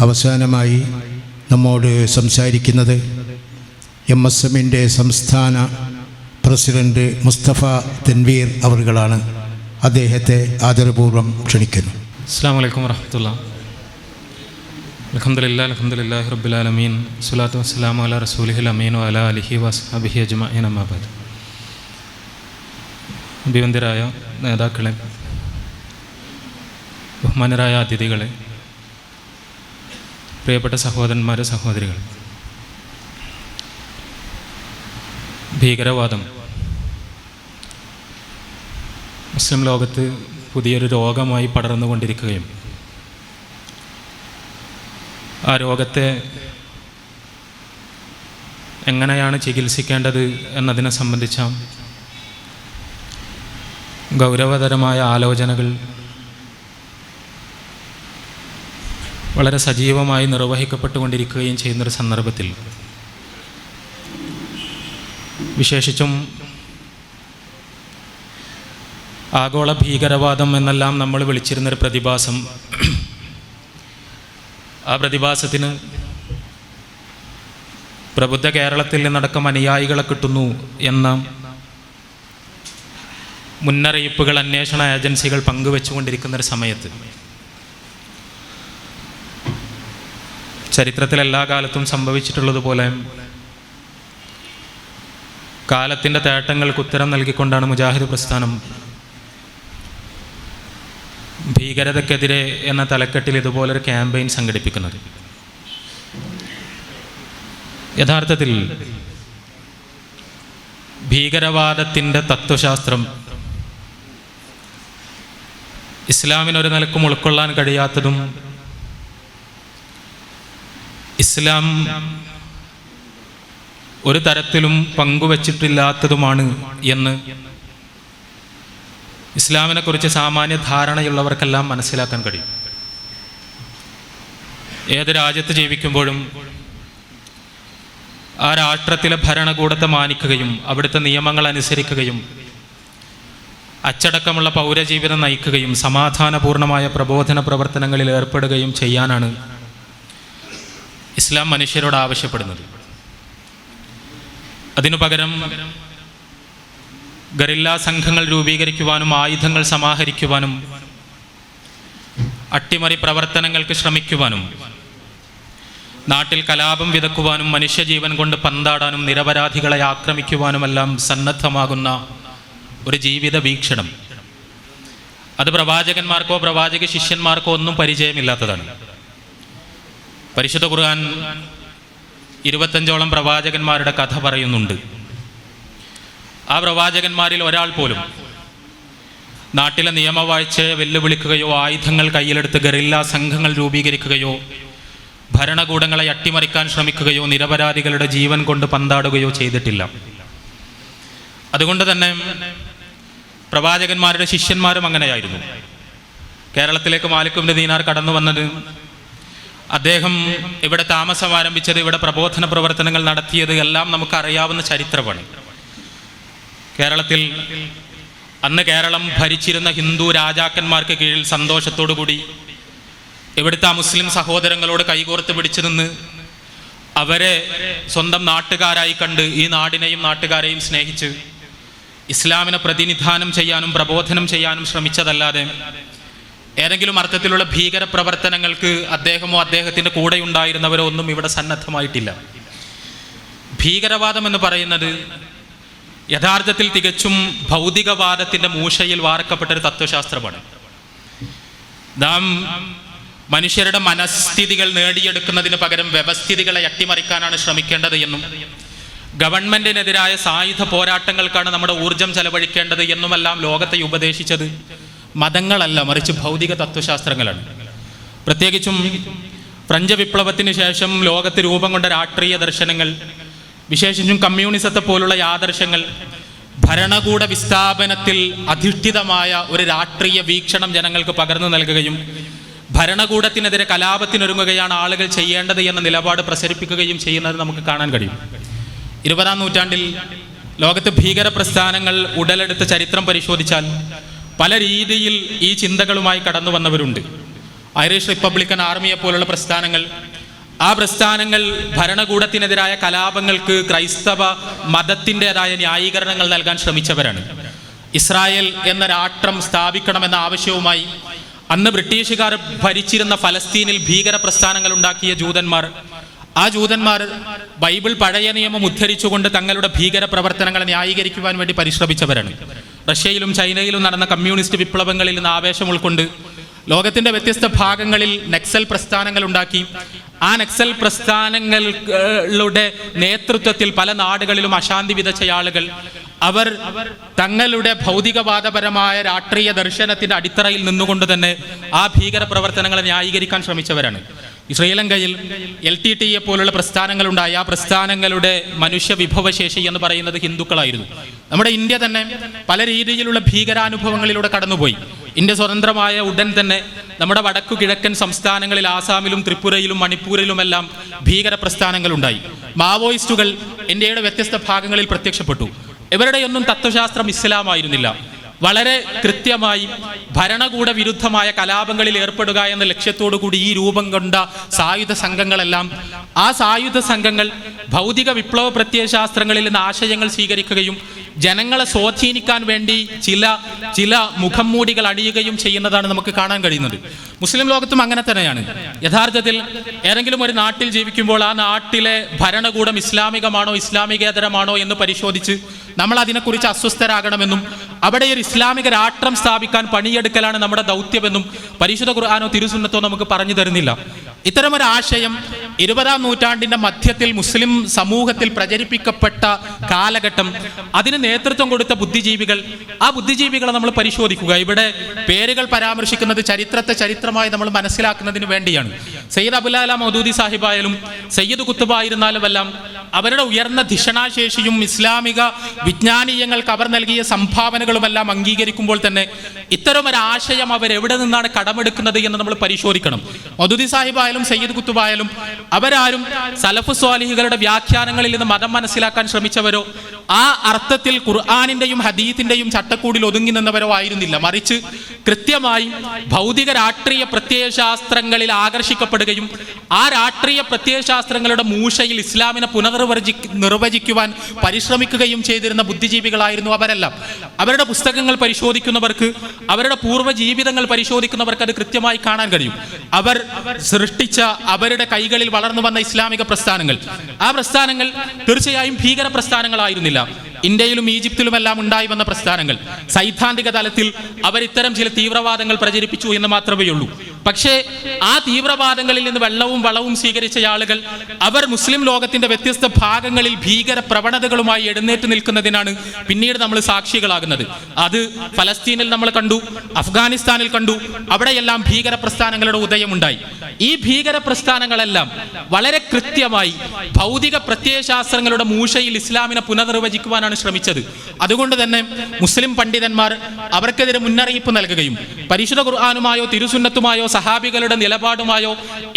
അവസാനമായി നമ്മോട് സംസാരിക്കുന്നത് എം എസ് എമ്മിന്റെ സംസ്ഥാന പ്രസിഡന്റ് മുസ്തഫ തൻവീർ അവറുകളാണ്. അദ്ദേഹത്തെ ആദരപൂർവം ക്ഷണിക്കുന്നു. അസ്സാം വലൈക്കും വറഹമത്തുള്ള. അലഹമുല്ല അലഹമുല്ലാ സുലാത്തു വസ്സലാം അല റസൂലിഹിൽ അമീൻ അല അലിഹി വസ്ഹബിഹി അജ്മീൻ അമ്മാബാദ് അഭിവന്ദ്യരായ നേതാക്കളെ ബഹുമാനരായ അതിഥികളെ പ്രിയപ്പെട്ട സഹോദരന്മാരെ സഹോദരികൾ ഭീകരവാദം. മുസ്ലിം ലോകത്ത് പുതിയൊരു രോഗമായി പടർന്നുകൊണ്ടിരിക്കുകയും ആ രോഗത്തെ എങ്ങനെയാണ് ചികിത്സിക്കേണ്ടത് എന്നതിനെ സംബന്ധിച്ച ഗൗരവതരമായ ആലോചനകൾ വളരെ സജീവമായി നിർവഹിക്കപ്പെട്ടുകൊണ്ടിരിക്കുകയും ചെയ്യുന്നൊരു സന്ദർഭത്തിൽ വിശേഷിച്ചും ആഗോള ഭീകരവാദം എന്നെല്ലാം നമ്മൾ വിളിച്ചിരുന്നൊരു പ്രതിഭാസം. ആ പ്രതിഭാസത്തിന് പ്രബുദ്ധ കേരളത്തിൽ നിന്നടക്കം അനുയായികളെ കിട്ടുന്നു എന്ന മുന്നറിയിപ്പുകൾ അന്വേഷണ ഏജൻസികൾ പങ്കുവെച്ചുകൊണ്ടിരിക്കുന്ന ഒരു സമയത്ത് ചരിത്രത്തിൽ എല്ലാ കാലത്തും സംഭവിച്ചിട്ടുള്ളതുപോലെ കാലത്തിന്റെ തേട്ടങ്ങൾക്ക് ഉത്തരം നൽകിക്കൊണ്ടാണ് മുജാഹിദ് പ്രസ്ഥാനം. ഭീകരതയ്ക്കെതിരെ എന്ന തലക്കെട്ടിൽ ഇതുപോലൊരു ക്യാമ്പയിൻ സംഘടിപ്പിക്കുന്നത്. യഥാർത്ഥത്തിൽ ഭീകരവാദത്തിന്റെ തത്വശാസ്ത്രം ഇസ്ലാമിനൊരു നിലക്കും ഉൾക്കൊള്ളാൻ കഴിയാത്തതും ഇസ്ലാം ഒരു തരത്തിലും പങ്കുവച്ചിട്ടില്ലാത്തതുമാണ് എന്ന് ഇസ്ലാമിനെക്കുറിച്ച് സാമാന്യ ധാരണയുള്ളവർക്കെല്ലാം മനസ്സിലാക്കാൻ കഴിയും. ഏത് രാജ്യത്ത് ജീവിക്കുമ്പോഴും ആ രാഷ്ട്രത്തിലെ ഭരണകൂടത്തെ മാനിക്കുകയും അവിടുത്തെ നിയമങ്ങൾ അനുസരിക്കുകയും അച്ചടക്കമുള്ള പൗരജീവിതം നയിക്കുകയും സമാധാനപൂർണമായ പ്രബോധന പ്രവർത്തനങ്ങളിൽ ഏർപ്പെടുകയും ചെയ്യാനാണ് ഇസ്ലാം മനുഷ്യരോട് ആവശ്യപ്പെടുന്നത്. അതിനു പകരം ഗറില്ലാ സംഘങ്ങൾ രൂപീകരിക്കുവാനും ആയുധങ്ങൾ സമാഹരിക്കുവാനും അട്ടിമറി പ്രവർത്തനങ്ങൾക്ക് ശ്രമിക്കുവാനും നാട്ടിൽ കലാപം വിതക്കുവാനും മനുഷ്യജീവൻ കൊണ്ട് പന്താടാനും നിരപരാധികളെ ആക്രമിക്കുവാനുമെല്ലാം സന്നദ്ധമാകുന്ന ഒരു ജീവിത വീക്ഷണം. അത് പ്രവാചകന്മാർക്കോ പ്രവാചക ശിഷ്യന്മാർക്കോ ഒന്നും പരിചയമില്ലാത്തതാണ്. പരിശുദ്ധ ഖുർആൻ ഇരുപത്തഞ്ചോളം പ്രവാചകന്മാരുടെ കഥ പറയുന്നുണ്ട്. ആ പ്രവാചകന്മാരിൽ ഒരാൾ പോലും നാട്ടിലെ നിയമവാഴ്ചയെ വെല്ലുവിളിക്കുകയോ ആയുധങ്ങൾ കയ്യിലെടുത്ത് ഗറില്ല സംഘങ്ങൾ രൂപീകരിക്കുകയോ ഭരണകൂടങ്ങളെ അട്ടിമറിക്കാൻ ശ്രമിക്കുകയോ നിരപരാധികളുടെ ജീവൻ കൊണ്ട് പന്താടുകയോ ചെയ്തിട്ടില്ല. അതുകൊണ്ട് തന്നെ പ്രവാചകന്മാരുടെ ശിഷ്യന്മാരും അങ്ങനെയായിരുന്നു. കേരളത്തിലേക്ക് മാലിക്കുമിന്റെ ദീനാർ കടന്നു വന്നത് അദ്ദേഹം ഇവിടെ താമസം ആരംഭിച്ചത് ഇവിടെ പ്രബോധന പ്രവർത്തനങ്ങൾ നടത്തിയത് എല്ലാം നമുക്കറിയാവുന്ന ചരിത്രമാണ്. കേരളത്തിൽ അന്ന് കേരളം ഭരിച്ചിരുന്ന ഹിന്ദു രാജാക്കന്മാർക്ക് കീഴിൽ സന്തോഷത്തോടു കൂടി ഇവിടുത്തെ മുസ്ലിം സഹോദരങ്ങളോട് കൈകോർത്ത് പിടിച്ചു നിന്ന് അവരെ സ്വന്തം നാട്ടുകാരായി കണ്ട് ഈ നാടിനെയും നാട്ടുകാരെയും സ്നേഹിച്ച് ഇസ്ലാമിനെ പ്രതിനിധാനം ചെയ്യാനും പ്രബോധനം ചെയ്യാനും ശ്രമിച്ചതല്ലാതെ ഏതെങ്കിലും അർത്ഥത്തിലുള്ള ഭീകര പ്രവർത്തനങ്ങൾക്ക് അദ്ദേഹമോ അദ്ദേഹത്തിന്റെ കൂടെ ഉണ്ടായിരുന്നവരോ ഒന്നും ഇവിടെ സന്നദ്ധമായിട്ടില്ല. ഭീകരവാദം എന്ന് പറയുന്നത് യഥാർത്ഥത്തിൽ തികച്ചും ഭൗതികവാദത്തിന്റെ മൂശയിൽ വാർക്കപ്പെട്ട ഒരു തത്വശാസ്ത്രമാണ്. നാം മനുഷ്യരുടെ മനസ്ഥിതികൾ നേടിയെടുക്കുന്നതിന് പകരം വ്യവസ്ഥിതികളെ അട്ടിമറിക്കാനാണ് ശ്രമിക്കേണ്ടത് എന്നും ഗവൺമെന്റിനെതിരായ സായുധ പോരാട്ടങ്ങൾക്കാണ് നമ്മുടെ ഊർജം ചെലവഴിക്കേണ്ടത് എന്നുമെല്ലാം ലോകത്തെ ഉപദേശിച്ചത്. മതങ്ങളല്ല മറിച്ച് ഭൗതിക തത്വശാസ്ത്രങ്ങളാണ്. പ്രത്യേകിച്ചും ഫ്രഞ്ച് വിപ്ലവത്തിന് ശേഷം ലോകത്ത് രൂപം കൊണ്ട രാഷ്ട്രീയ ദർശനങ്ങൾ വിശേഷിച്ചും കമ്മ്യൂണിസത്തെ പോലുള്ള യാദർശങ്ങൾ ഭരണകൂട വിസ്ഥാപനത്തിൽ അധിഷ്ഠിതമായ ഒരു രാഷ്ട്രീയ വീക്ഷണം ജനങ്ങൾക്ക് പകർന്നു നൽകുകയും ഭരണകൂടത്തിനെതിരെ കലാപത്തിനൊരുങ്ങുകയാണ് ആളുകൾ ചെയ്യേണ്ടത് എന്ന നിലപാട് പ്രസരിപ്പിക്കുകയും ചെയ്യുന്നത് നമുക്ക് കാണാൻ കഴിയും. ഇരുപതാം നൂറ്റാണ്ടിൽ ലോകത്ത് ഭീകര പ്രസ്ഥാനങ്ങൾ ഉടലെടുത്ത ചരിത്രം പരിശോധിച്ചാൽ പല രീതിയിൽ ഈ ചിന്തകളുമായി കടന്നു വന്നവരുണ്ട്. ഐറിഷ് റിപ്പബ്ലിക്കൻ ആർമിയെ പോലുള്ള പ്രസ്ഥാനങ്ങൾ. ആ പ്രസ്ഥാനങ്ങൾ ഭരണകൂടത്തിനെതിരായ കലാപങ്ങൾക്ക് ക്രൈസ്തവ മതത്തിന്റെതായ ന്യായീകരണങ്ങൾ നൽകാൻ ശ്രമിച്ചവരാണ്. ഇസ്രായേൽ എന്ന രാഷ്ട്രം സ്ഥാപിക്കണമെന്ന ആവശ്യവുമായി അന്ന് ബ്രിട്ടീഷുകാർ ഭരിച്ചിരുന്ന ഫലസ്തീനിൽ ഭീകര പ്രസ്ഥാനങ്ങൾ ഉണ്ടാക്കിയ ജൂതന്മാർ ആ ജൂതന്മാർ ബൈബിൾ പഴയ നിയമം ഉദ്ധരിച്ചുകൊണ്ട് തങ്ങളുടെ ഭീകര പ്രവർത്തനങ്ങൾ ന്യായീകരിക്കുവാൻ വേണ്ടി പരിശ്രമിച്ചവരാണ്. റഷ്യയിലും ചൈനയിലും നടന്ന കമ്മ്യൂണിസ്റ്റ് വിപ്ലവങ്ങളിൽ നിന്ന് ആവേശം ഉൾക്കൊണ്ട് ലോകത്തിന്റെ വ്യത്യസ്ത ഭാഗങ്ങളിൽ നക്സൽ പ്രസ്ഥാനങ്ങൾ ഉണ്ടാക്കി. ആ നക്സൽ പ്രസ്ഥാനങ്ങളുടെ നേതൃത്വത്തിൽ പല നാടുകളിലും അശാന്തി വിതച്ച ആളുകൾ. അവർ തങ്ങളുടെ ഭൗതികവാദപരമായ രാഷ്ട്രീയ ദർശനത്തിന്റെ അടിത്തറയിൽ നിന്നുകൊണ്ട് തന്നെ ആ ഭീകര പ്രവർത്തനങ്ങളെ ന്യായീകരിക്കാൻ ശ്രമിച്ചവരാണ്. ശ്രീലങ്കയിൽ എൽ ടി ടി എ പോലുള്ള പ്രസ്ഥാനങ്ങളുണ്ടായ. ആ പ്രസ്ഥാനങ്ങളുടെ മനുഷ്യ വിഭവശേഷി എന്ന് പറയുന്നത് ഹിന്ദുക്കളായിരുന്നു. നമ്മുടെ ഇന്ത്യ തന്നെ പല രീതിയിലുള്ള ഭീകരാനുഭവങ്ങളിലൂടെ കടന്നുപോയി. ഇന്ത്യ സ്വതന്ത്രമായ ഉടൻ തന്നെ നമ്മുടെ വടക്കു കിഴക്കൻ സംസ്ഥാനങ്ങളിൽ ആസാമിലും ത്രിപുരയിലും മണിപ്പൂരിലുമെല്ലാം ഭീകര പ്രസ്ഥാനങ്ങളുണ്ടായി. മാവോയിസ്റ്റുകൾ ഇന്ത്യയുടെ വ്യത്യസ്ത ഭാഗങ്ങളിൽ പ്രത്യക്ഷപ്പെട്ടു. ഇവരുടെയൊന്നും തത്വശാസ്ത്രം ഇസ്ലാമായിരുന്നില്ല. വളരെ കൃത്യമായി ഭരണകൂട വിരുദ്ധമായ കലാപങ്ങളിൽ ഏർപ്പെടുക എന്ന ലക്ഷ്യത്തോടു കൂടി ഈ രൂപം കൊണ്ട സായുധ സംഘങ്ങളെല്ലാം ആ സായുധ സംഘങ്ങൾ ഭൗതിക വിപ്ലവ പ്രത്യയശാസ്ത്രങ്ങളിൽ നിന്ന് ആശയങ്ങൾ സ്വീകരിക്കുകയും ജനങ്ങളെ സ്വാധീനിക്കാൻ വേണ്ടി ചില ചില മുഖം മൂടികൾ അണിയുകയും ചെയ്യുന്നതാണ് നമുക്ക് കാണാൻ കഴിയുന്നത്. മുസ്ലിം ലോകത്തും അങ്ങനെ തന്നെയാണ്. യഥാർത്ഥത്തിൽ ഏതെങ്കിലും ഒരു നാട്ടിൽ ജീവിക്കുമ്പോൾ ആ നാട്ടിലെ ഭരണകൂടം ഇസ്ലാമികമാണോ ഇസ്ലാമികേതരമാണോ എന്ന് പരിശോധിച്ച് നമ്മൾ അതിനെക്കുറിച്ച് അസ്വസ്ഥരാകണമെന്നും അവിടെ ഒരു ഇസ്ലാമിക രാഷ്ട്രം സ്ഥാപിക്കാൻ പണിയെടുക്കലാണ് നമ്മുടെ ദൗത്യമെന്നും പരിശുദ്ധ ഖുർആാനോ തിരുസുന്നത്തോ നമുക്ക് പറഞ്ഞു തരുന്നില്ല. ഇത്തരമൊരു ആശയം ഇരുപതാം നൂറ്റാണ്ടിന്റെ മധ്യത്തിൽ മുസ്ലിം സമൂഹത്തിൽ പ്രചരിപ്പിക്കപ്പെട്ട കാലഘട്ടം അതിന് നേതൃത്വം കൊടുത്ത ബുദ്ധിജീവികൾ ആ ബുദ്ധിജീവികളെ നമ്മൾ പരിശോധിക്കുക. ഇവിടെ പേരുകൾ പരാമർശിക്കുന്നത് ചരിത്രത്തെ ചരിത്രമായി നമ്മൾ മനസ്സിലാക്കുന്നതിന് വേണ്ടിയാണ്. സയ്യിദ് അബുലാല മൗദൂദി സാഹിബായാലും സയ്യിദ് കുത്തുബായിരുന്നാലും എല്ലാം അവരുടെ ഉയർന്ന ധിഷണാശേഷിയും ഇസ്ലാമിക വിജ്ഞാനീയങ്ങൾക്ക് അവർ നൽകിയ സംഭാവനകളുമെല്ലാം അംഗീകരിക്കുമ്പോൾ തന്നെ ഇത്തരം ഒരു ആശയം അവർ എവിടെ നിന്നാണ് കടമെടുക്കുന്നത് എന്ന് നമ്മൾ പരിശോധിക്കണം. മധുദി സാഹിബായാലും സയ്യിദ് കുത്തുബായാലും അവരാരും സലഫു സ്വാലിഹികളുടെ വ്യാഖ്യാനങ്ങളിൽ നിന്ന് മതം മനസ്സിലാക്കാൻ ശ്രമിച്ചവരോ ആ അർത്ഥത്തിൽ ഖുർആാനിന്റെയും ഹദീത്തിന്റെയും ചട്ടക്കൂടിൽ ഒതുങ്ങി നിന്നവരോ ആയിരുന്നില്ല. മറിച്ച് കൃത്യമായി ഭൗതിക രാഷ്ട്രീയ പ്രത്യയശാസ്ത്രങ്ങളിൽ ആകർഷിക്കപ്പെടുകയും ആ രാഷ്ട്രീയ പ്രത്യയശാസ്ത്രങ്ങളുടെ മൂഷയിൽ ഇസ്ലാമിനെ പുനർനിർവചി നിർവചിക്കുവാൻ പരിശ്രമിക്കുകയും ചെയ്തിരുന്ന ബുദ്ധിജീവികളായിരുന്നു അവരെല്ലാം. അവരുടെ പുസ്തകങ്ങൾ പരിശോധിക്കുന്നവർക്ക് അവരുടെ പൂർവ ജീവിതങ്ങൾ പരിശോധിക്കുന്നവർക്ക് അത് കൃത്യമായി കാണാൻ കഴിയും. അവർ സൃഷ്ടിച്ച അവരുടെ കൈകളിൽ വളർന്നു വന്ന ഇസ്ലാമിക പ്രസ്ഥാനങ്ങൾ. ആ പ്രസ്ഥാനങ്ങൾ തീർച്ചയായും ഭീകര പ്രസ്ഥാനങ്ങളായിരുന്നില്ല. ഇന്ത്യയിലും ഈജിപ്തിലുമെല്ലാം ഉണ്ടായി വന്ന പ്രസ്ഥാനങ്ങൾ. സൈദ്ധാന്തിക തലത്തിൽ അവരിത്തരം ചില തീവ്രവാദങ്ങൾ പ്രചരിപ്പിച്ചു എന്ന് മാത്രമേ ഉള്ളൂ പക്ഷേ ആ തീവ്രവാദങ്ങളിൽ നിന്ന് വെള്ളവും വളവും സ്വീകരിച്ച ആളുകൾ അവർ മുസ്ലിം ലോകത്തിന്റെ വ്യത്യസ്ത ഭാഗങ്ങളിൽ ഭീകര പ്രവണതകളുമായി എഴുന്നേറ്റ് നിൽക്കുന്നതിനാണ് പിന്നീട് നമ്മൾ സാക്ഷികളാകുന്നത്. അത് ഫലസ്തീനിൽ നമ്മൾ കണ്ടു അഫ്ഗാനിസ്ഥാനിൽ കണ്ടു അവിടെയെല്ലാം ഭീകര പ്രസ്ഥാനങ്ങളുടെ ഉദയമുണ്ടായി. ഈ ഭീകര പ്രസ്ഥാനങ്ങളെല്ലാം വളരെ കൃത്യമായി ഭൗതിക പ്രത്യയശാസ്ത്രങ്ങളുടെ മൂഷയിൽ ഇസ്ലാമിനെ പുനർനിർവചിക്കുവാനാണ് ശ്രമിച്ചത്. അതുകൊണ്ട് തന്നെ മുസ്ലിം പണ്ഡിതന്മാർ അവർക്കെതിരെ മുന്നറിയിപ്പ് നൽകുകയും പരിശുദ്ധ ഖുർആാനുമായോ തിരുസുന്നത്തുമായോ സഹാബികളുടെ നിലപാടുമായോ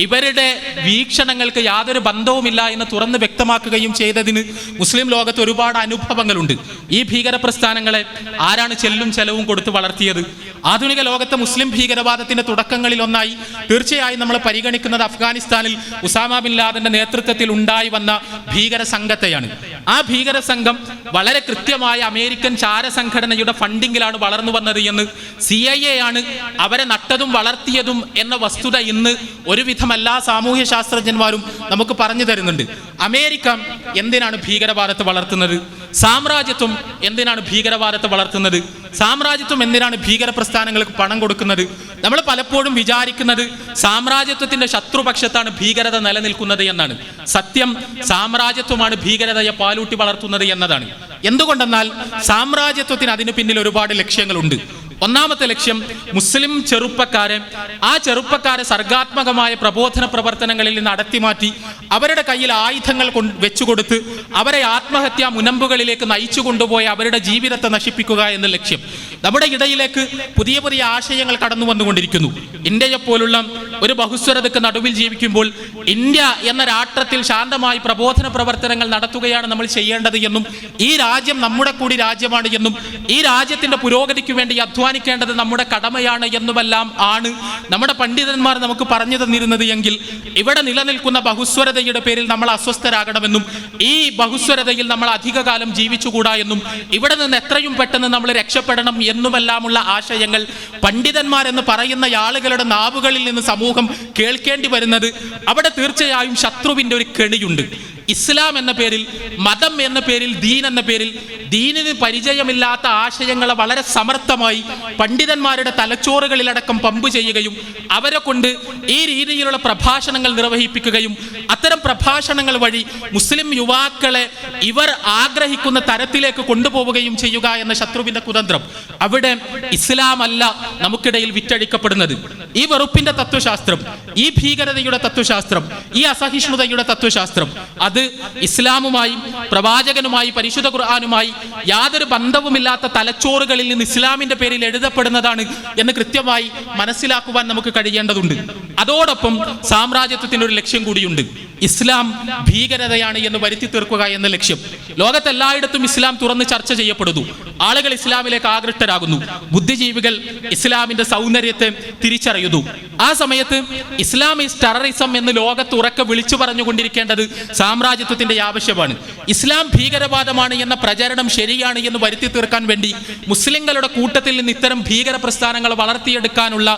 ഇവരുടെ വീക്ഷണങ്ങൾക്ക് യാതൊരു ബന്ധവുമില്ല എന്ന് തുറന്ന് വ്യക്തമാക്കുകയും ചെയ്തതിന് മുസ്ലിം ലോകത്ത് ഒരുപാട് അനുഭവങ്ങളുണ്ട്. ഈ ഭീകര പ്രസ്ഥാനങ്ങളെ ആരാണ് ചെല്ലും ചെലവും കൊടുത്ത് വളർത്തിയത്? ആധുനിക ലോകത്തെ മുസ്ലിം ഭീകരവാദത്തിന്റെ തുടക്കങ്ങളിൽ ഒന്നായി തീർച്ചയായും നമ്മൾ പരിഗണിക്കുന്നത് അഫ്ഗാനിസ്ഥാനിൽ ഉസാമ ബിൻ ലാദന്റെ നേതൃത്വത്തിൽ ഉണ്ടായി വന്ന ഭീകര സംഘത്തെയാണ്. ആ ഭീകര സംഘം വളരെ കൃത്യമായ അമേരിക്കൻ ചാര സംഘടനയുടെ ഫണ്ടിങ്ങിലാണ് വളർന്നു വന്നത് എന്ന് സി ഐ എ ആണ് അവരെ നട്ടതും വളർത്തിയതും എന്ന വസ്തുത ഇന്ന് ഒരുവിധം എല്ലാ സാമൂഹ്യ ശാസ്ത്രജ്ഞന്മാരും നമുക്ക് പറഞ്ഞു തരുന്നുണ്ട്. അമേരിക്ക എന്തിനാണ് ഭീകരവാദത്തെ വളർത്തുന്നത്? സാമ്രാജ്യത്വം എന്തിനാണ് ഭീകരവാദത്തെ വളർത്തുന്നത്? സാമ്രാജ്യത്വം എന്തിനാണ് ഭീകര പ്രസ്ഥാനങ്ങൾക്ക് പണം കൊടുക്കുന്നത്? നമ്മൾ പലപ്പോഴും വിചാരിക്കുന്നത് സാമ്രാജ്യത്വത്തിന്റെ ശത്രുപക്ഷത്താണ് ഭീകരത നിലനിൽക്കുന്നത് എന്നാണ്. സത്യം സാമ്രാജ്യത്വമാണ് ഭീകരതയെ പാലൂട്ടി വളർത്തുന്നത് എന്നതാണ്. എന്തുകൊണ്ടെന്നാൽ സാമ്രാജ്യത്വത്തിന് അതിന് പിന്നിൽ ഒരുപാട് ലക്ഷ്യങ്ങളുണ്ട്. ഒന്നാമത്തെ ലക്ഷ്യം മുസ്ലിം ചെറുപ്പക്കാരെ ആ ചെറുപ്പക്കാരെ സർഗാത്മകമായ പ്രബോധന പ്രവർത്തനങ്ങളിൽ നിന്ന് അടത്തിമാറ്റി അവരുടെ കയ്യിൽ ആയുധങ്ങൾ വെച്ചു വെച്ചുകൊടുത്ത് അവരെ ആത്മഹത്യാ മുനമ്പുകളിലേക്ക് നയിച്ചു കൊണ്ടുപോയി അവരുടെ ജീവിതത്തെ നശിപ്പിക്കുക എന്ന ലക്ഷ്യം. നമ്മുടെ ഇടയിലേക്ക് പുതിയ പുതിയ ആശയങ്ങൾ കടന്നു വന്നുകൊണ്ടിരിക്കുന്നു. ഇന്ത്യയെ പോലുള്ള ഒരു ബഹുസ്വരതയ്ക്ക് നടുവിൽ ജീവിക്കുമ്പോൾ ഇന്ത്യ എന്ന രാഷ്ട്രത്തിൽ ശാന്തമായി പ്രബോധന പ്രവർത്തനങ്ങൾ നടത്തുകയാണ് നമ്മൾ ചെയ്യേണ്ടത് എന്നും ഈ രാജ്യം നമ്മുടെ കൂടി രാജ്യമാണ് എന്നും ഈ രാജ്യത്തിന്റെ പുരോഗതിക്ക് വേണ്ടി അധ്വാനിക്കേണ്ടത് നമ്മുടെ കടമയാണ് എന്നുമെല്ലാം ആണ് നമ്മുടെ പണ്ഡിതന്മാർ നമുക്ക് പറഞ്ഞു തന്നിരുന്നത് എങ്കിൽ ഇവിടെ നിലനിൽക്കുന്ന ബഹുസ്വരതയുടെ പേരിൽ നമ്മൾ അസ്വസ്ഥരാകണമെന്നും ഈ ബഹുസ്വരതയിൽ നമ്മൾ അധികകാലം ജീവിച്ചുകൂടാ എന്നും ഇവിടെ നിന്ന് എത്രയും പെട്ടെന്ന് നമ്മൾ രക്ഷപ്പെടണം എന്നുമെല്ലാമുള്ള ആശയങ്ങൾ പണ്ഡിതന്മാരെന്ന് പറയുന്ന ആളുകളുടെ നാവുകളിൽ നിന്ന് സമൂഹം കേൾക്കേണ്ടി വരുന്നത് അവിടെ തീർച്ചയായും ശത്രുവിന്റെ ഒരു കെണിയുണ്ട്. ഇസ്ലാം എന്ന പേരിൽ മതം എന്ന പേരിൽ ദീൻ എന്ന പേരിൽ ദീനിന് പരിചയമില്ലാത്ത ആശയങ്ങളെ വളരെ സമർത്ഥമായി പണ്ഡിതന്മാരുടെ തലച്ചോറുകളിലടക്കം പമ്പ് ചെയ്യുകയും അവരെ കൊണ്ട് ഈ രീതിയിലുള്ള പ്രഭാഷണങ്ങൾ നിർവഹിപ്പിക്കുകയും അത്തരം പ്രഭാഷണങ്ങൾ വഴി മുസ്ലിം യുവാക്കളെ ഇവർ ആഗ്രഹിക്കുന്ന തരത്തിലേക്ക് കൊണ്ടുപോവുകയും ചെയ്യുക എന്ന ശത്രുവിന്റെ കുതന്ത്രം അവിടെ ഇസ്ലാം അല്ല നമുക്കിടയിൽ വിറ്റഴിക്കപ്പെടുന്നത്. ഈ വെറുപ്പിന്റെ തത്വശാസ്ത്രം ഈ ഭീകരതയുടെ തത്വശാസ്ത്രം ഈ അസഹിഷ്ണുതയുടെ തത്വശാസ്ത്രം അത് ഇസ്ലാമുമായി പ്രവാചകനുമായി പരിശുദ്ധ ഖുർആാനുമായി യാതൊരു ബന്ധവുമില്ലാത്ത തലച്ചോറുകളിൽ നിന്ന് ഇസ്ലാമിന്റെ പേരിൽ എഴുതപ്പെടുന്നതാണ് എന്ന് കൃത്യമായി മനസ്സിലാക്കുവാൻ നമുക്ക് കഴിയേണ്ടതുണ്ട്. അതോടൊപ്പം സാമ്രാജ്യത്വത്തിന്റെ ഒരു ലക്ഷ്യം കൂടിയുണ്ട്. ഇസ്ലാം ഭീകരതയാണ് എന്ന് വരുത്തി തീർക്കുക എന്ന ലക്ഷ്യം. ലോകത്തെല്ലായിടത്തും ഇസ്ലാം തുറന്ന് ചർച്ച ചെയ്യപ്പെടുന്നു. ആളുകൾ ഇസ്ലാമിലേക്ക് ആകൃഷ്ടരാകുന്നു. ബുദ്ധിജീവികൾ ഇസ്ലാമിന്റെ സൗന്ദര്യത്തെ തിരിച്ചറിയുന്നു. ആ സമയത്ത് ഇസ്ലാം ഈസ് ടെററിസം എന്ന് ലോകത്ത് ഉറക്കെ വിളിച്ചു പറഞ്ഞുകൊണ്ടിരിക്കേണ്ടത് സാമ്രാജ്യത്വത്തിന്റെ ആവശ്യമാണ്. ഇസ്ലാം ഭീകരവാദമാണ് എന്ന പ്രചരണം ശരിയാണ് എന്ന് വരുത്തി തീർക്കാൻ വേണ്ടി മുസ്ലിങ്ങളുടെ കൂട്ടത്തിൽ നിന്ന് ഇത്തരം ഭീകര പ്രസ്ഥാനങ്ങൾ വളർത്തിയെടുക്കാനുള്ള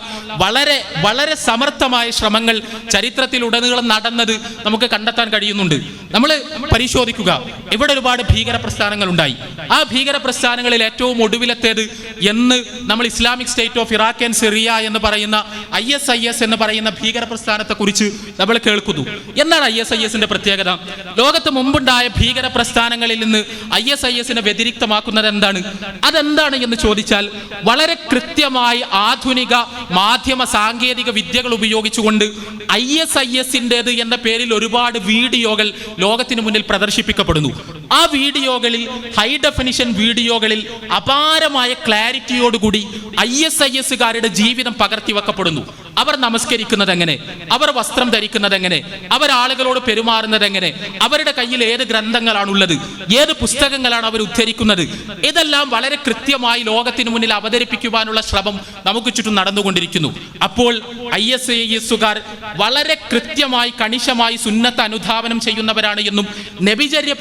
വളരെ വളരെ സമർത്ഥമായ ശ്രമങ്ങൾ ചരിത്രത്തിൽ ചരിത്രത്തിലുടനീളം നടന്നത് നമുക്ക് കണ്ടെത്താൻ കഴിയുന്നുണ്ട്. നമ്മൾ പരിശോധിക്കുക. ഇവിടെ ഒരുപാട് ഭീകര പ്രസ്ഥാനങ്ങൾ ഉണ്ടായി. ആ ഭീകര പ്രസ്ഥാനങ്ങളിൽ ഏറ്റവും ഒടുവിലത്തേത് എന്ന് നമ്മൾ Islamic state of Iraq and Syria എന്ന് പറയുന്ന ഐ എസ് ഐ എസ് എന്ന് പറയുന്ന ഭീകര പ്രസ്ഥാനത്തെ കുറിച്ച് നമ്മൾ കേൾക്കുന്നു. എന്നാണ് ഐ എസ് ഐ എസിന്റെ പ്രത്യേകത? ലോകത്ത് മുമ്പുണ്ടായ ഭീകര പ്രസ്ഥാനങ്ങളിൽ നിന്ന് ഐ എസ് ഐ എസിനെ വ്യതിരിക്തമാക്കുന്നത് എന്താണ്? അതെന്താണ് എന്ന് ചോദിച്ചാൽ വളരെ കൃത്യമായി ആധുനിക മാധ്യമ സാങ്കേതിക വിദ്യകൾ ഉപയോഗിച്ചുകൊണ്ട് ഐ എസ് ഐ എസിന്റെത് എന്ന പേരിൽ ഒരുപാട് വീഡിയോകൾ ലോകത്തിന് മുന്നിൽ പ്രദർശിപ്പിക്കപ്പെടുന്നു. ആ വീഡിയോകളിൽ ഹൈ ഡെഫിനിഷൻ വീഡിയോകളിൽ അപാരമായ ക്ലാരിറ്റിയോടുകൂടി ഐ എസ് ഐ എസുകാരുടെ ജീവിതം പകർത്തി വെക്കപ്പെടുന്നു. അവർ നമസ്കരിക്കുന്നത് എങ്ങനെ? അവർ വസ്ത്രം ധരിക്കുന്നത് എങ്ങനെ? അവർ ആളുകളോട് പെരുമാറുന്നത് എങ്ങനെ? അവരുടെ കയ്യിൽ ഏത് ഗ്രന്ഥങ്ങളാണുള്ളത്? ഏത് പുസ്തകങ്ങളാണ് അവർ ഉദ്ധരിക്കുന്നത്? ഇതെല്ലാം വളരെ കൃത്യമായി ലോകത്തിന് മുന്നിൽ അവതരിപ്പിക്കുവാനുള്ള ശ്രമം നമുക്ക് ചുറ്റും നടന്നുകൊണ്ടിരിക്കുന്നു. അപ്പോൾ ഐ എസ് ഐ എസുകാർ വളരെ കൃത്യമായി കണിശമായി സുന്നത്ത് അനുധാവനം ചെയ്യുന്നവരാണ് എന്നും നബിചര്യ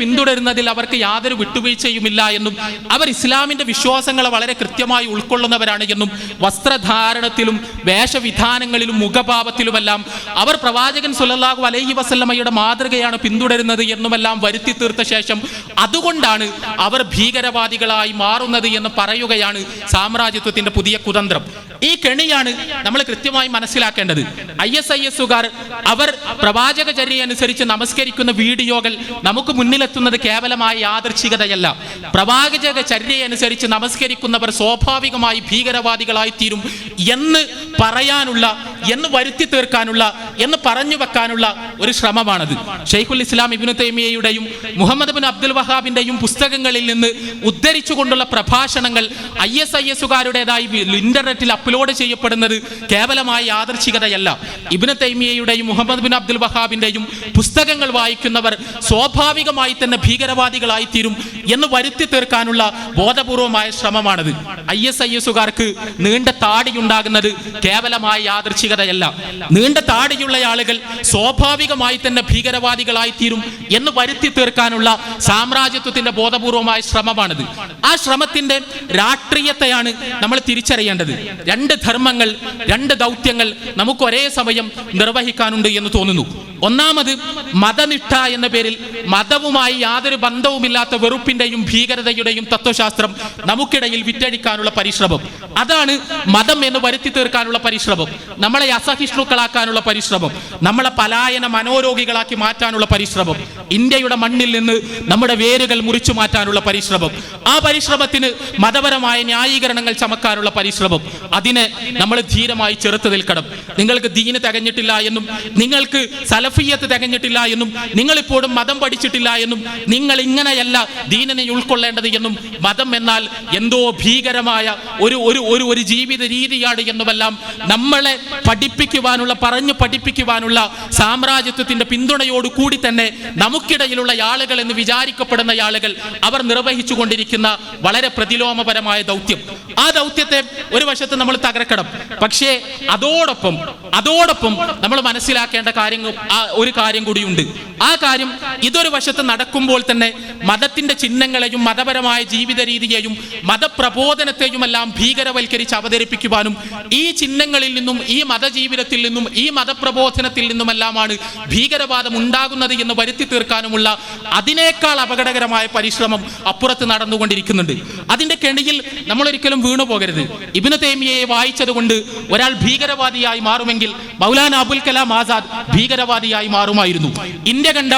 പിന്തുടരുന്നതിൽ അവർക്ക് യാതൊരു വിട്ടുവീഴ്ചയുമില്ല എന്നും അവർ ഇസ്ലാമിന്റെ വിശ്വാസങ്ങളെ വളരെ കൃത്യമായി ഉൾക്കൊള്ളുന്നവരാണ് എന്നും വസ്ത്രധാരണത്തിലും വേഷവിധാനങ്ങളിലും മുഖഭാവത്തിലുമെല്ലാം അവർ പ്രവാചകൻ സുലല്ലാഹു അലൈഹി വസല്ലമയുടെ മാതൃകയാണ് പിന്തുടരുന്നത് എന്നുമെല്ലാം വരുത്തി തീർത്ത ശേഷം അതുകൊണ്ടാണ് അവർ ഭീകരവാദികളായി മാറുന്നത് എന്ന് പറയുകയാണ് സാമ്രാജ്യത്വത്തിന്റെ പുതിയ കുതന്ത്രം. ഈ കെണിയാണ് നമ്മൾ കൃത്യമായി മനസ്സിലാക്കേണ്ടത്. ഐ എസ് ഐ എസുകാർ അവർ പ്രവാചകചര്യ അനുസരിച്ച് നമസ്കരിക്കുന്ന വീഡിയോകൾ നമുക്ക് മുന്നിലെത്തുന്നത് കേവലമായ യാദർച്ഛികതയല്ല പ്രവാചക ചര്യ അനുസരിച്ച് നമസ്കരിക്കുന്നവർ സ്വാഭാവികമായി ഭീകരവാദികളായി തീരും എന്ന് പറയാനുള്ള എന്ന് വരുത്തി തീർക്കാനുള്ള എന്ന് പറഞ്ഞു വെക്കാനുള്ള ഒരു ശ്രമമാണത്. ഷെയ്ഖുൽ ഇസ്ലാം ഇബിനു തൈമിയയുടെയും മുഹമ്മദ് ബിൻ അബ്ദുൽ വഹാബിന്റെയും പുസ്തകങ്ങളിൽ നിന്ന് ഉദ്ധരിച്ചുകൊണ്ടുള്ള പ്രഭാഷണങ്ങൾ ഐ എസ് ഐ എസുകാരുടേതായി ഇന്റർനെറ്റിൽ അപ്ലോഡ് ചെയ്യപ്പെടുന്നത് കേവലമായ യാദർച്ഛികതയല്ല ഇബിന് തൈമിയയുടെയും മുഹമ്മദ് ബിൻ അബ്ദുൽ വഹാബിന്റെയും പുസ്തകങ്ങൾ വായിക്കുന്നവർ സ്വാഭാവികമായി തന്നെ ഭീകരവാദികളായി തീരും എന്ന് വരുത്തി തീർക്കാനുള്ള ബോധപൂർവമായ ശ്രമമാണിത്. ഐ എസ് ഐ എസുകാർക്ക് നീണ്ട താടിയുണ്ടാകുന്നത് കേവലമായ യാദർച്ഛികതയല്ല നീണ്ട താടിയുള്ള ആളുകൾ സ്വാഭാവികമായി തന്നെ ഭീകരവാദികളായി തീരും എന്ന് വരുത്തി തീർക്കാനുള്ള സാമ്രാജ്യത്വത്തിന്റെ ബോധപൂർവമായ ശ്രമമാണിത്. ആ ശ്രമത്തിന്റെ രാഷ്ട്രീയത്തെയാണ് നമ്മൾ തിരിച്ചറിയേണ്ടത്. രണ്ട് ധർമ്മങ്ങൾ രണ്ട് ദൗത്യങ്ങൾ നമുക്ക് ഒരേ സമയം നിർവഹിക്കാനുണ്ട് എന്ന് തോന്നുന്നു. ഒന്നാമത് മതനിഷ്ഠ എന്ന പേരിൽ മതവുമായി യാതൊരു ബന്ധവുമില്ലാത്ത വെറുപ്പിന്റെയും ഭീകരതയുടെയും തത്വശാസ്ത്രം നമുക്കിടയിൽ വിറ്റഴിക്കാനുള്ള പരിശ്രമം. അതാണ് മതം എന്ന് വരുത്തി തീർക്കാനുള്ള പരിശ്രമം. നമ്മളെ അസഹിഷ്ണുക്കളാക്കാനുള്ള പരിശ്രമം. നമ്മളെ പലായന മനോരോഗികളാക്കി മാറ്റാനുള്ള പരിശ്രമം. ഇന്ത്യയുടെ മണ്ണിൽ നിന്ന് നമ്മുടെ വേരുകൾ മുറിച്ചു മാറ്റാനുള്ള പരിശ്രമം. ആ പരിശ്രമത്തിന് മതപരമായ ന്യായീകരണങ്ങൾ ചമക്കാനുള്ള പരിശ്രമം. അതിനെ നമ്മൾ ധീരമായി ചെറുത്ത് നിൽക്കണം. നിങ്ങൾക്ക് ദീന് തികഞ്ഞിട്ടില്ല എന്നും നിങ്ങൾക്ക് സല സലഫിയത്ത് തികഞ്ഞിട്ടില്ല എന്നും നിങ്ങളിപ്പോഴും മതം പഠിച്ചിട്ടില്ല എന്നും നിങ്ങൾ ഇങ്ങനെയല്ല ദീനനെ ഉൾക്കൊള്ളേണ്ടത് എന്നും മതം എന്നാൽ എന്തോ ഭീകരമായ ഒരു ഒരു ഒരു ഒരു ജീവിത രീതിയാണ് എന്നുമെല്ലാം നമ്മളെ പഠിപ്പിക്കുവാനുള്ള പറഞ്ഞു പഠിപ്പിക്കുവാനുള്ള സാമ്രാജ്യത്വത്തിന്റെ പിന്തുണയോട് കൂടി തന്നെ നമുക്കിടയിലുള്ള ആളുകൾ എന്ന് വിചാരിക്കപ്പെടുന്ന ആളുകൾ അവർ നിർവഹിച്ചു കൊണ്ടിരിക്കുന്ന വളരെ പ്രതിലോമപരമായ ദൗത്യം. ആ ദൗത്യത്തെ ഒരു വശത്ത് നമ്മൾ തകർക്കണം. പക്ഷേ അതോടൊപ്പം അതോടൊപ്പം നമ്മൾ മനസ്സിലാക്കേണ്ട കാര്യങ്ങൾ ഒരു കാര്യം കൂടിയുണ്ട്. ആ കാര്യം ഇതൊരു വശത്ത് നടക്കുമ്പോൾ തന്നെ മതത്തിന്റെ ചിഹ്നങ്ങളെയും മതപരമായ ജീവിത രീതിയെയും മതപ്രബോധനത്തെയുമെല്ലാം ഭീകരവൽക്കരിച്ച് അവതരിപ്പിക്കുവാനും ഈ ചിഹ്നങ്ങളിൽ നിന്നും ഈ മതജീവിതത്തിൽ നിന്നും ഈ മതപ്രബോധനത്തിൽ നിന്നുമെല്ലാമാണ് ഭീകരവാദം ഉണ്ടാകുന്നത് എന്ന് വരുത്തി തീർക്കാനുമുള്ള അതിനേക്കാൾ അപകടകരമായ പരിശ്രമം അപ്പുറത്ത് നടന്നുകൊണ്ടിരിക്കുന്നുണ്ട്. അതിന്റെ കെണിയിൽ നമ്മൾ ഒരിക്കലും വീണു പോകരുത്. ഇബിന് വായിച്ചത് കൊണ്ട് ഒരാൾ ഭീകരവാദിയായി മാറുമെങ്കിൽ മൗലാന അബുൽ കലാം ആസാദ് ഭീകരവാദിയായി മാറുമായിരുന്നു. ഇന്ത്യ കണ്ട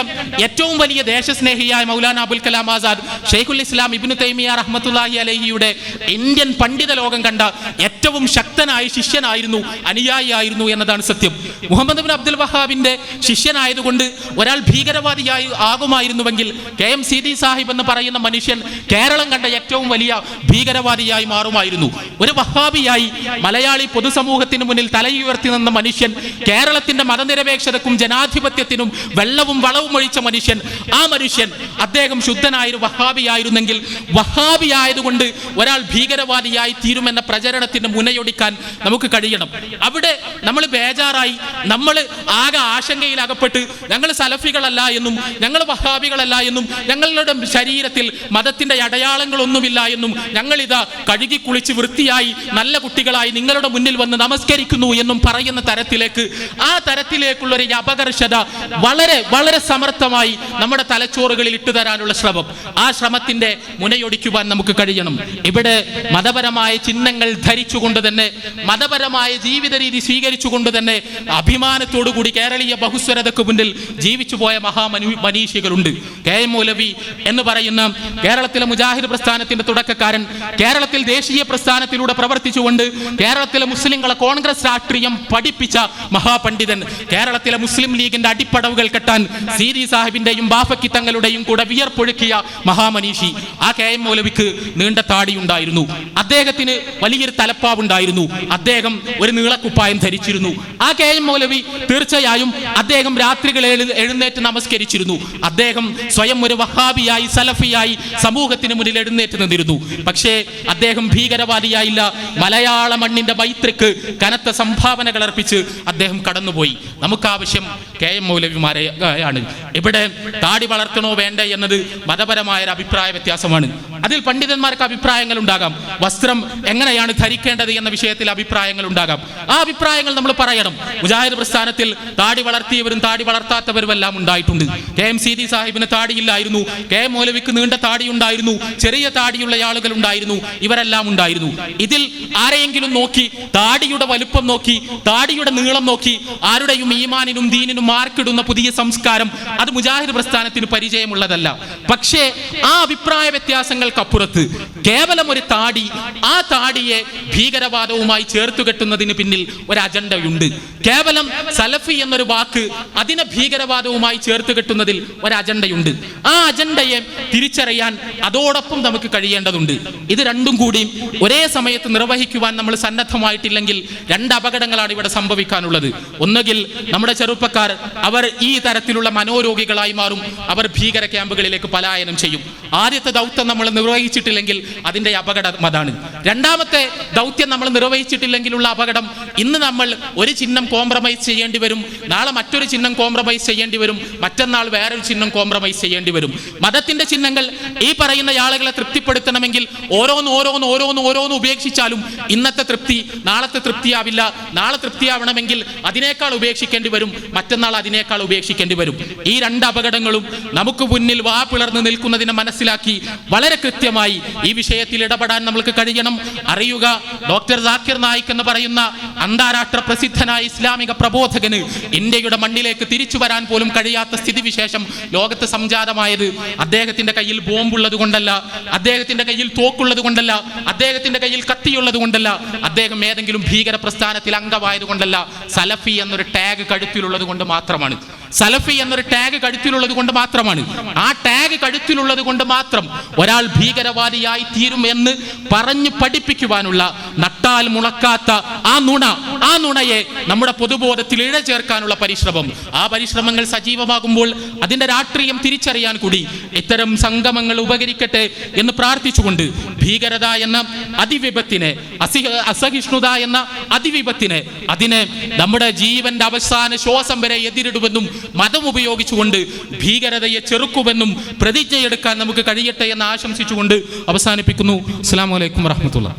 ഏറ്റവും വലിയ ദേശസ്നേഹിയായ മൗലാന അബുൽ കലാം ആസാദ് ഷെയ്ഖുൽ ഇസ്ലാം ഇബിന് തൈമിയ റഹ്മത്തുല്ലാഹി അലഹിയുടെ ഇന്ത്യൻ പണ്ഡിത ലോകം കണ്ട ഏറ്റവും ശക്തനായ ശിഷ്യനായിരുന്നു അനുയായിയായിരുന്നു എന്നതാണ് സത്യം. മുഹമ്മദ് ബിൻ അബ്ദുൽ വഹാബിന്റെ ശിഷ്യനായതുകൊണ്ട് ഒരാൾ ഭീകരവാദിയായി ആകുമായിരുന്നുവെങ്കിൽ കെ എം സീതി സാഹിബ് എന്ന് പറയുന്ന മനുഷ്യൻ കേരളം കണ്ട ഏറ്റവും വലിയ ഭീകരവാദിയായി മാറുമായിരുന്നു. ഒരു വഹാബിയായി മലയാളി പൊതുസമൂഹത്തിന് മുന്നിൽ തലയുയർത്തി നിന്ന മനുഷ്യൻ കേരളത്തിന്റെ മതനിരപേക്ഷതക്കും ജനാധിപത്യത്തിനും വെള്ളവും വളവും ഒഴിച്ച മനുഷ്യൻ ആ മനുഷ്യൻ അദ്ദേഹം ശുദ്ധനായ ഒരു വഹാബിയായിരുന്നെങ്കിൽ വഹാബി ആയതുകൊണ്ട് ഒരാൾ ഭീകരവാദിയായി തീരുമെന്ന പ്രചരണത്തിന് മുനയൊടിക്കാൻ നമുക്ക് കഴിയണം. അവിടെ നമ്മൾ ബേജാറായി നമ്മൾ ആകെ ആശങ്കയിൽ അകപ്പെട്ട് ഞങ്ങൾ സലഫികളല്ല എന്നും ഞങ്ങൾ വഹാബികളല്ല എന്നും ഞങ്ങളുടെ ശരീരത്തിൽ മതത്തിന്റെ അടയാളങ്ങളൊന്നുമില്ല എന്നും ഞങ്ങൾ ഇതാ കഴുകി കുളിച്ച് വൃത്തിയായി നല്ല കുട്ടികളായി നിങ്ങളുടെ മുന്നിൽ വന്ന് നമസ്കരിക്കുന്നു എന്നും പറയുന്ന തരത്തിലേക്ക് ആ തരത്തിലേക്കുള്ള ഒരു അപകർഷത വളരെ വളരെ സമർത്ഥമായി നമ്മുടെ തലച്ചോറുകളിൽ ഇട്ടു തരാനുള്ള ശ്രമം. ആ ശ്രമത്തിന്റെ മുനയൊടിക്കുവാൻ നമുക്ക് കഴിയണം. ഇവിടെ മതപരമായ ചിഹ്നങ്ങൾ ധരിച്ചുകൊണ്ട് തന്നെ മതപരമായ ജീവിത രീതി സ്വീകരിച്ചുകൊണ്ട് തന്നെ അഭിമാനത്തോടു കൂടി കേരളീയ ബഹുസ്വരതയ്ക്ക് മുന്നിൽ ജീവിച്ചു പോയ മഹാമനു മനീഷികളുണ്ട്. കെ എം മൗലവി എന്ന് പറയുന്ന കേരളത്തിലെ മുജാഹിദ് പ്രസ്ഥാനത്തിന്റെ തുടക്കക്കാരൻ കേരളത്തിൽ ദേശീയ പ്രസ്ഥാനത്തിലൂടെ പ്രവർത്തിച്ചുകൊണ്ട് കേരളത്തിലെ മുസ്ലിങ്ങളെ കോൺഗ്രസ് രാഷ്ട്രീയം പഠിപ്പിച്ച മഹാപണ്ഡിതൻ കേരളത്തിലെ മുസ്ലിം ലീഗിന്റെ അടിപ്പടവുകൾ കെട്ടാൻ സി ഡി സാഹിബിന്റെയും ബാഫക്കി തങ്ങളുടെയും കൂടെ വിയർപ്പൊഴുക്കിയ മഹാമനീഷി ആ കെ എം മൗലവിക്ക് നീണ്ട താടിയുണ്ടായിരുന്നു. അദ്ദേഹത്തിന് വലിയൊരു തലപ്പാവുണ്ടായിരുന്നു. അദ്ദേഹം ഒരു നീളക്കുപ്പായം ധരിച്ചിരുന്നു. ആ കെ എം മൗലവി തീർച്ചയായും അദ്ദേഹം രാത്രികൾ എഴുന്നേറ്റ് നമസ്കരിച്ചിരുന്നു. അദ്ദേഹം സ്വയം ഒരു വഹാബിയായി സലഫിയായി സമൂഹത്തിന് മുന്നിൽ എഴുന്നേറ്റ് നിന്നിരുന്നു. പക്ഷേ അദ്ദേഹം ഭീകരവാദിയായില്ല. മലയാള മണ്ണിന്റെ മൈത്രിക്ക് കനത്ത സംഭാവനകൾ അർപ്പിച്ച് അദ്ദേഹം കടന്നുപോയി. നമുക്കാവശ്യം കെ എം മൗലവിമാരെ ആണ്. ഇവിടെ താടി വളർത്തണോ വേണ്ടേ എന്നത് മതപരമായ ഒരു അഭിപ്രായ വ്യത്യാസമാണ്. അതിൽ പണ്ഡിതന്മാർക്ക് അഭിപ്രായങ്ങൾ ഉണ്ടാകാം. വസ്ത്രം എങ്ങനെയാണ് ധരിക്കേണ്ടത് എന്ന വിഷയത്തിൽ അഭിപ്രായങ്ങൾ ഉണ്ടാകാം. ആ അഭിപ്രായങ്ങൾ നമ്മൾ പറയണം. മുജാഹിദ് പ്രസ്ഥാനത്തിൽ താടി വളർത്തിയവരും താടി വളർത്താത്തവരും എല്ലാം ഉണ്ടായിട്ടുണ്ട്. കെ എം സീതി സാഹിബിന് താടിയില്ലായിരുന്നു. കെ എം മൗലവിക്ക് നീണ്ട താടി ഉണ്ടായിരുന്നു ചെറിയ താടിയുള്ള ആളുകൾ ഉണ്ടായിരുന്നു. ഇവരെല്ലാം ഉണ്ടായിരുന്നു. ഇതിൽ ആരെയെങ്കിലും നോക്കി താടിയുടെ വലുപ്പം നോക്കി താടിയുടെ നീളം നോക്കി ആരുടെയും ഈമാനിനും ദീനിനും മാർക്കിടുന്ന പുതിയ സംസ്കാരം അത് മുജാഹിദ് പ്രസ്ഥാനത്തിന് പരിചയമുള്ളതല്ല. പക്ഷേ ആ അഭിപ്രായ വ്യത്യാസങ്ങൾക്കപ്പുറത്ത് കേവലം ഒരു താടി ആ താടിയെ ഭീകരവാദവുമായി ചേർത്തുകെട്ടുന്നതിന് പിന്നിൽ ഒരു അജണ്ടയുണ്ട്. കേവലം സലഫി എന്നൊരു വാക്ക് അതിനെ ഭീകരവാദവുമായി ചേർത്ത് കെട്ടുന്നതിൽ ഒരു അജണ്ടയുണ്ട്. ആ അജണ്ടയെ തിരിച്ചറിയാൻ അതോടൊപ്പം നമുക്ക് കഴിയേണ്ടതുണ്ട്. ഇത് രണ്ടും കൂടി ഒരേ സമയത്ത് നിർവഹിക്കുവാൻ നമ്മൾ സന്നദ്ധമായിട്ടില്ലെങ്കിൽ രണ്ട് അപകടങ്ങളാണ് ഇവിടെ സംഭവിക്കാനുള്ളത്. ഒന്നുകിൽ നമ്മുടെ ചെറുപ്പക്കാർ അവർ ഈ തരത്തിലുള്ള മനോരോഗികളായി മാറും. അവർ ഭീകര ക്യാമ്പുകളിലേക്ക് പലായനം ചെയ്യും. ആദ്യത്തെ ദൗത്യം നമ്മൾ നിർവഹിച്ചിട്ടില്ലെങ്കിൽ അതിന്റെ അപകടം അതാണ്. രണ്ടാമത്തെ ദൗത്യം നമ്മൾ നിർവഹിച്ചിട്ടില്ലെങ്കിലുള്ള അപകടം ഇന്ന് നമ്മൾ ഒരു ചിഹ്നം കോംപ്രമൈസ് ചെയ്യേണ്ടി വരും. നാളെ മറ്റൊരു ചിഹ്നം കോംപ്രമൈസ് ചെയ്യേണ്ടി വരും. മറ്റന്നാൾ വേറൊരു ചിഹ്നം കോംപ്രമൈസ് ചെയ്യേണ്ടി വരും. മതത്തിന്റെ ചിഹ്നങ്ങൾ ഈ പറയുന്ന ആളുകളെ തൃപ്തിപ്പെടുത്തണമെങ്കിൽ ഓരോന്ന് ഓരോന്ന് ഓരോന്ന് ഓരോന്ന് ഉപേക്ഷിച്ചാലും ഇന്നത്തെ തൃപ്തി നാളത്തെ തൃപ്തിയാവില്ല. നാളെ തൃപ്തിയാവണമെങ്കിൽ അതിനേക്കാൾ ഉപേക്ഷിക്കേണ്ടി വരും. മറ്റന്നാൾ അതിനേക്കാൾ ഉപേക്ഷിക്കേണ്ടി വരും. ഈ രണ്ട് അപകടങ്ങളും നമുക്ക് മുന്നിൽ വാ പിളർന്ന് നിൽക്കുന്നതിനെ മനസ്സിലാക്കി വളരെ കൃത്യമായി ഈ വിഷയത്തിൽ ഇടപെടാൻ നമ്മൾക്ക് കഴിയണം. അറിയുക ഡോക്ടർ ജാക്കിർ നായിക് എന്ന് പറയുന്ന അന്താരാഷ്ട്ര പ്രസിദ്ധനായ ഇസ്ലാമിക പ്രബോധകന് ഇന്ത്യയുടെ മണ്ണിലേക്ക് തിരിച്ചു വരാൻ പോലും കഴിയാത്ത സ്ഥിതിവിശേഷം ലോകത്ത് സംജാതമായത് അദ്ദേഹത്തിന്റെ കയ്യിൽ ബോംബുള്ളത് കൊണ്ടല്ല അദ്ദേഹത്തിന്റെ കയ്യിൽ തോക്കുള്ളത് കൊണ്ടല്ല അദ്ദേഹത്തിന്റെ കയ്യിൽ കത്തിയുള്ളത് കൊണ്ടല്ല അദ്ദേഹം ഏതെങ്കിലും ഭീകര പ്രസ്ഥാനത്തിൽ അംഗമായത് കൊണ്ടല്ല. സലഫി എന്നൊരു ടാഗ് കഴുത്തിലുള്ളത് കൊണ്ട് മാത്രമാണ്. സലഫി എന്നൊരു ടാഗ് കഴുത്തിലുള്ളത് കൊണ്ട് മാത്രമാണ്. ആ ടാഗ് കഴുത്തിലുള്ളത് കൊണ്ട് മാത്രം ഒരാൾ ഭീകരവാദിയായി തീരും എന്ന് പറഞ്ഞു പഠിപ്പിക്കുവാനുള്ള നട്ടാൽ മുളക്കാത്ത ആ നുണ ആ നുണയെ നമ്മുടെ പൊതുബോധത്തിൽ ഇഴ ചേർക്കാനുള്ള പരിശ്രമം. ആ പരിശ്രമങ്ങൾ സജീവമാകുമ്പോൾ അതിന്റെ രാഷ്ട്രീയം തിരിച്ചറിയാൻ കൂടി ഇത്തരം സംഗമങ്ങൾ ഉപകരിക്കട്ടെ എന്ന് പ്രാർത്ഥിച്ചുകൊണ്ട് ഭീകരത എന്ന അതിവിപത്തിനെ അസി അസഹിഷ്ണുത എന്ന അതിവിപത്തിനെ അതിനെ നമ്മുടെ ജീവന്റെ അവസാന ശ്വാസം വരെ എതിരിടുമെന്നും മതം ഉപയോഗിച്ചുകൊണ്ട് ഭീകരതയെ ചെറുക്കുമെന്നും പ്രതിജ്ഞയെടുക്കാൻ നമുക്ക് കഴിയട്ടെ എന്ന് ആശംസിച്ചുകൊണ്ട് അവസാനിപ്പിക്കുന്നു. അസ്സാം വലൈക്കും വറഹമത്തുള്ള